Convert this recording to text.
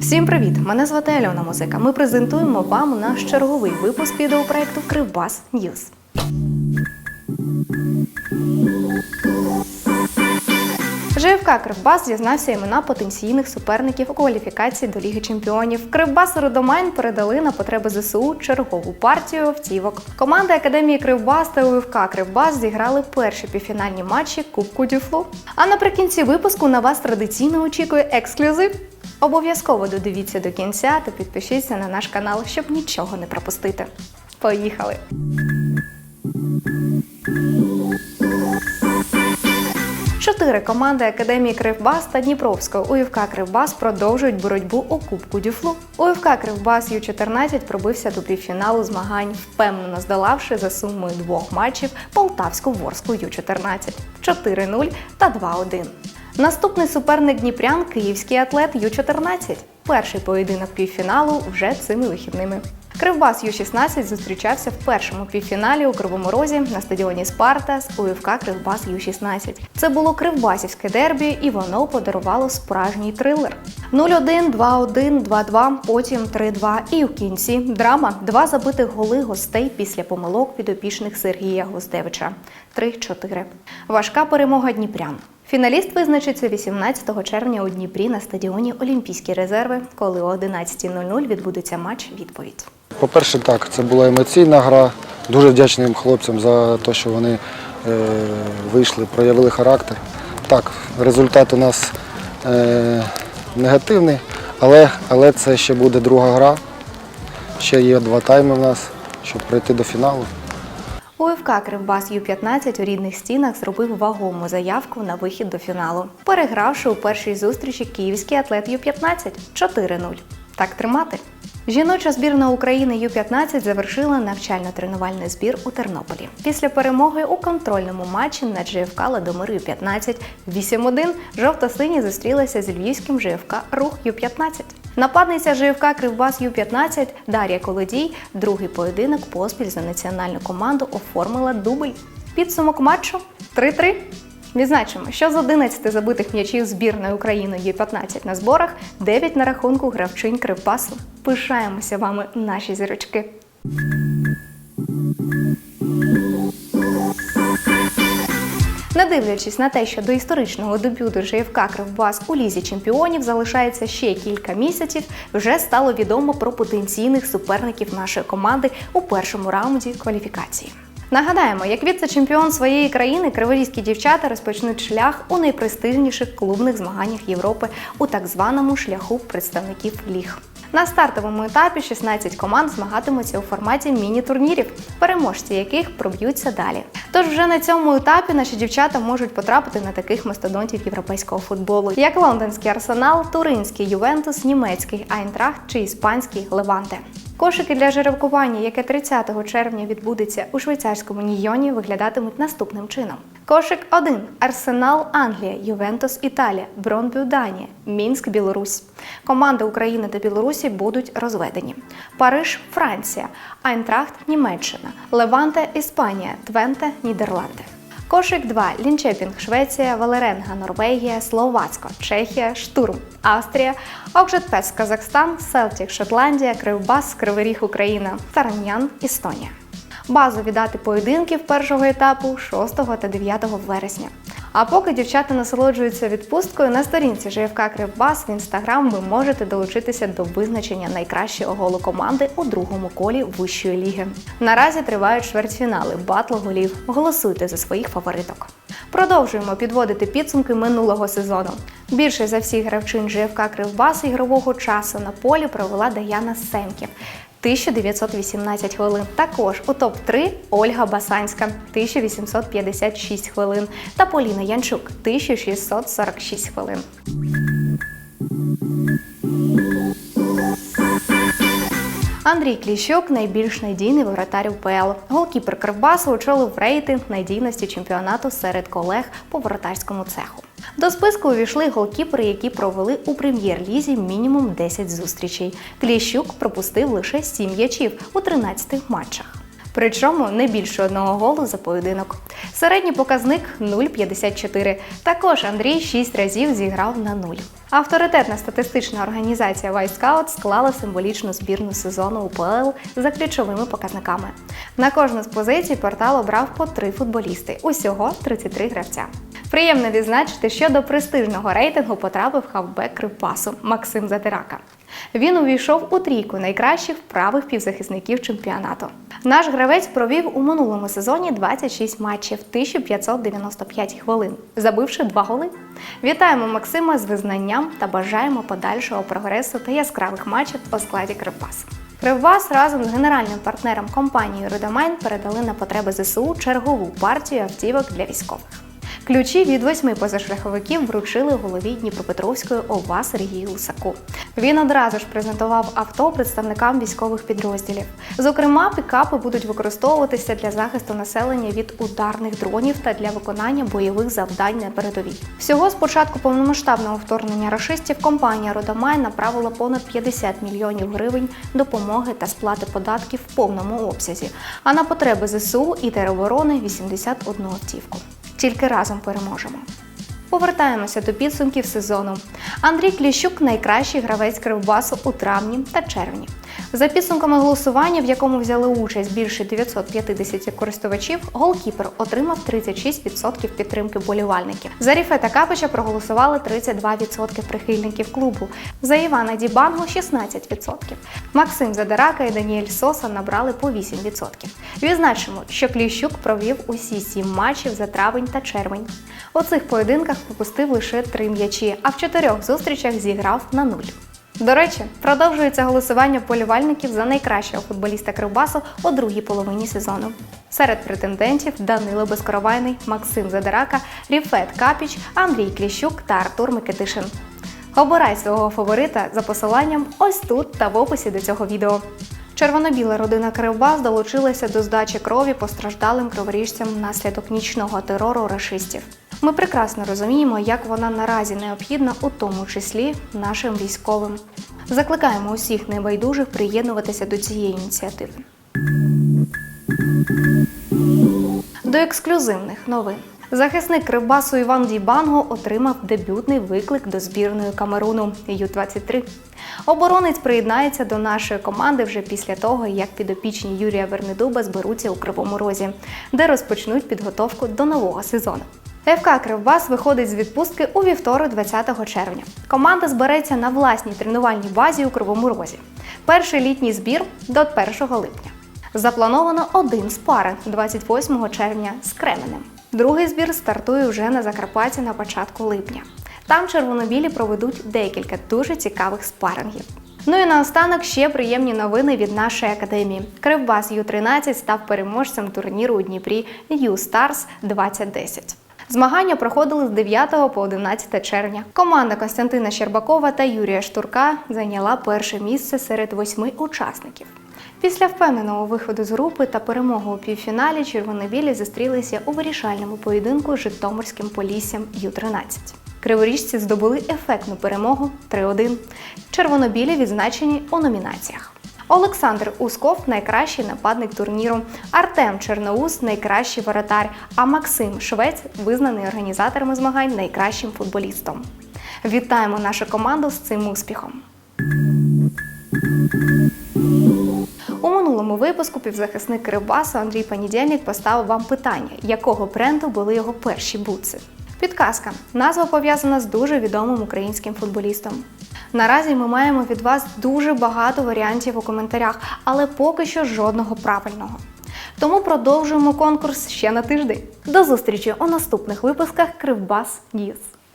Всім привіт! Мене звати Альона Музика. Ми презентуємо вам наш черговий випуск відеопроекту Кривбас Ньюз. ЖФК Кривбас дізнався імена потенційних суперників у кваліфікації до Ліги Чемпіонів. Кривбас Родомайн передали на потреби ЗСУ чергову партію автівок. Команди Академії Кривбас та УФК Кривбас зіграли перші півфінальні матчі Кубку Дюфлу. А наприкінці випуску на вас традиційно очікує ексклюзив. Обов'язково додивіться до кінця та підпишіться на наш канал, щоб нічого не пропустити. Поїхали! Чотири команди Академії Кривбас та Дніпровського УФК Кривбас продовжують боротьбу у Кубку Дюфлу. УФК Кривбас Ю-14 пробився до півфіналу змагань, впевнено здолавши за сумою двох матчів Полтавську Ворську Ю-14 4-0 та 2-1. Наступний суперник Дніпрян київський атлет Ю-14. Перший поєдинок півфіналу вже цими вихідними. Кривбас Ю-16 зустрічався в першому півфіналі у Кривому Розі на стадіоні Спарта з УФК Кривбас Ю-16. Це було кривбасівське дербі, і воно подарувало справжній трилер. 0-1, 2-1, 2-2, потім 3-2 і в кінці драма. Два забитих голи гостей після помилок підопічних Сергія Гостевича. 3-4. Важка перемога Дніпрян. Фіналіст визначиться 18 червня у Дніпрі на стадіоні Олімпійські резерви, коли о 11.00 відбудеться матч відповідь. По-перше, так, це була емоційна гра. Дуже вдячний хлопцям за те, що вони е, вийшли, проявили характер. Так, результат у нас е, негативний, але, але це ще буде друга гра. Ще є два тайми в нас, щоб прийти до фіналу. УФК Кривбас Ю-15 у рідних стінах зробив вагому заявку на вихід до фіналу, перегравши у першій зустрічі київський атлет Ю-15 4-0. Так тримати. Жіноча збірна України Ю-15 завершила навчально-тренувальний збір у Тернополі. Після перемоги у контрольному матчі на ЖФК Ладомир Ю-15 8-1 жовто-сині зустрілися з львівським ЖФК Рух Ю-15. Нападниця ЖФК Кривбас Ю-15 Дар'я Колодій другий поєдинок поспіль за національну команду оформила дубль. Підсумок матчу 3-3. Відзначимо, що з 11 забитих м'ячів збірної України Ю-15 на зборах 9 на рахунку гравчинь Кривбасу. Пишаємося вами, наші зірочки. Не дивлячись на те, що до історичного дебюту ЖФК Кривбас у лізі чемпіонів залишається ще кілька місяців, вже стало відомо про потенційних суперників нашої команди у першому раунді кваліфікації. Нагадаємо, як віце-чемпіон своєї країни криворізькі дівчата розпочнуть шлях у найпрестижніших клубних змаганнях Європи у так званому шляху представників ліг. На стартовому етапі 16 команд змагатимуться у форматі міні-турнірів, переможці яких проб'ються далі. Тож вже на цьому етапі наші дівчата можуть потрапити на таких мастодонтів європейського футболу, як лондонський арсенал, туринський Ювентус, німецький Айнтрахт чи іспанський Леванте. Кошики для жеребкування, яке 30 червня відбудеться у швейцарському Нійоні, виглядатимуть наступним чином. Кошик 1. Арсенал Англія, Ювентус Італія, Бронбю Данія, Мінськ Білорусь. Команди України та Білорусі будуть розведені. Париж Франція, Айнтрахт Німеччина, Леванте Іспанія, Твенте Нідерланди. Кошик 2. Лінчепінг, Швеція, Валеренга, Норвегія, Словацько, Чехія, Штурм, Австрія, Окжетпес, Казахстан, Селтік, Шотландія, Кривбас, Кривий Ріг, Україна, Тараньян, Естонія. Базові дати поєдинків першого етапу 6 та 9 вересня. А поки дівчата насолоджуються відпусткою, на сторінці ЖФК Кривбас в інстаграм ви можете долучитися до визначення найкращого голу команди у другому колі вищої ліги. Наразі тривають чвертьфінали батл голів. Голосуйте за своїх фавориток. Продовжуємо підводити підсумки минулого сезону. Більше за всіх гравчин ЖФК Кривбас ігрового часу на полі провела Даяна Семків. 1918 хвилин. Також у топ-3 Ольга Басанська 1856 хвилин та Поліна Янчук 1646 хвилин. Андрій Кліщук найбільш надійний воротар УПЛ. Голкіпер Кривбасу очолив рейтинг надійності чемпіонату серед колег по воротарському цеху. До списку увійшли голкіпери, які провели у прем'єр-лізі мінімум 10 зустрічей. Кліщук пропустив лише 7 м'ячів у 13 матчах. Причому не більше одного голу за поєдинок. Середній показник 0,54. Також Андрій 6 разів зіграв на нуль. Авторитетна статистична організація Вайскаут склала символічну збірну сезону УПЛ за ключовими показниками. На кожну з позицій портал обрав по три футболісти. Усього 33 гравця. Приємно відзначити, що до престижного рейтингу потрапив хавбек Кривпасу Максим Затирака. Він увійшов у трійку найкращих правих півзахисників чемпіонату. Наш гравець провів у минулому сезоні 26 матчів, 1595 хвилин, забивши два голи. Вітаємо Максима з визнанням та бажаємо подальшого прогресу та яскравих матчів у складі Кривбасу. Кривбас разом з генеральним партнером компанією Родомайн передали на потреби ЗСУ чергову партію автівок для військових. Ключі від восьми позашляховиків вручили голові Дніпропетровської ОВА Сергію Лисаку. Він одразу ж презентував авто представникам військових підрозділів. Зокрема, пікапи будуть використовуватися для захисту населення від ударних дронів та для виконання бойових завдань на передовій. Всього з початку повномасштабного вторгнення рашистів компанія Родомай направила понад 50 мільйонів гривень допомоги та сплати податків в повному обсязі, а на потреби ЗСУ і тероборони 81 автівку. Тільки разом переможемо. Повертаємося до підсумків сезону. Андрій Кліщук найкращий гравець Кривбасу у травні та червні. За підсумками голосування, в якому взяли участь більше 950 користувачів, голкіпер отримав 36% підтримки болівальників. За Ріфета Капича проголосували 32% прихильників клубу. За Івана Дібанго 16%. Максим Задарака і Даніель Соса набрали по 8%. Відзначимо, що Кліщук провів усі сім матчів за травень та червень. У цих поєдинках пропустив лише три м'ячі, а в чотирьох зустрічах зіграв на нуль. До речі, продовжується голосування полювальників за найкращого футболіста Кривбасу у другій половині сезону. Серед претендентів Данило Безкоровайний, Максим Задирака, Ріфет Капіч, Андрій Кліщук та Артур Микитишин. Обирай свого фаворита за посиланням ось тут та в описі до цього відео. Червоно-біла родина Кривбас долучилася до здачі крові постраждалим криворіжцям внаслідок нічного терору рашистів. Ми прекрасно розуміємо, як вона наразі необхідна, у тому числі нашим військовим. Закликаємо усіх небайдужих приєднуватися до цієї ініціативи. До ексклюзивних новин. Захисник Кривбасу Іван Дібанго отримав дебютний виклик до збірної Камеруну Ю-23. Оборонець приєднається до нашої команди вже після того, як підопічні Юрія Вернедуба зберуться у Кривому Розі, де розпочнуть підготовку до нового сезону. ФК Кривбас виходить з відпустки у вівторок, 20 червня. Команда збереться на власній тренувальній базі у Кривому Розі. Перший літній збір до 1 липня. Заплановано один спаринг 28 червня з Кременем. Другий збір стартує вже на Закарпатті на початку липня. Там червонобілі проведуть декілька дуже цікавих спарингів. Ну і наостанок ще приємні новини від нашої академії. Кривбас Ю-13 став переможцем турніру у Дніпрі Ю-Старс 2010. Змагання проходили з 9 по 11 червня. Команда Костянтина Щербакова та Юрія Штурка зайняла перше місце серед восьми учасників. Після впевненого виходу з групи та перемоги у півфіналі червонобілі зустрілися у вирішальному поєдинку з Житомирським Поліссям Ю-13. Криворіжці здобули ефектну перемогу 3-1. Червонобілі відзначені у номінаціях. Олександр Усков найкращий нападник турніру, Артем Черноус найкращий воротар, а Максим Швець визнаний організаторами змагань найкращим футболістом. Вітаємо нашу команду з цим успіхом! Минулому випуску півзахисник Кривбасу Андрій Панідєльник поставив вам питання, якого бренду були його перші бутси. Підказка. Назва пов'язана з дуже відомим українським футболістом. Наразі ми маємо від вас дуже багато варіантів у коментарях, але поки що жодного правильного. Тому продовжуємо конкурс ще на тиждень. До зустрічі у наступних випусках Кривбас Ньюз.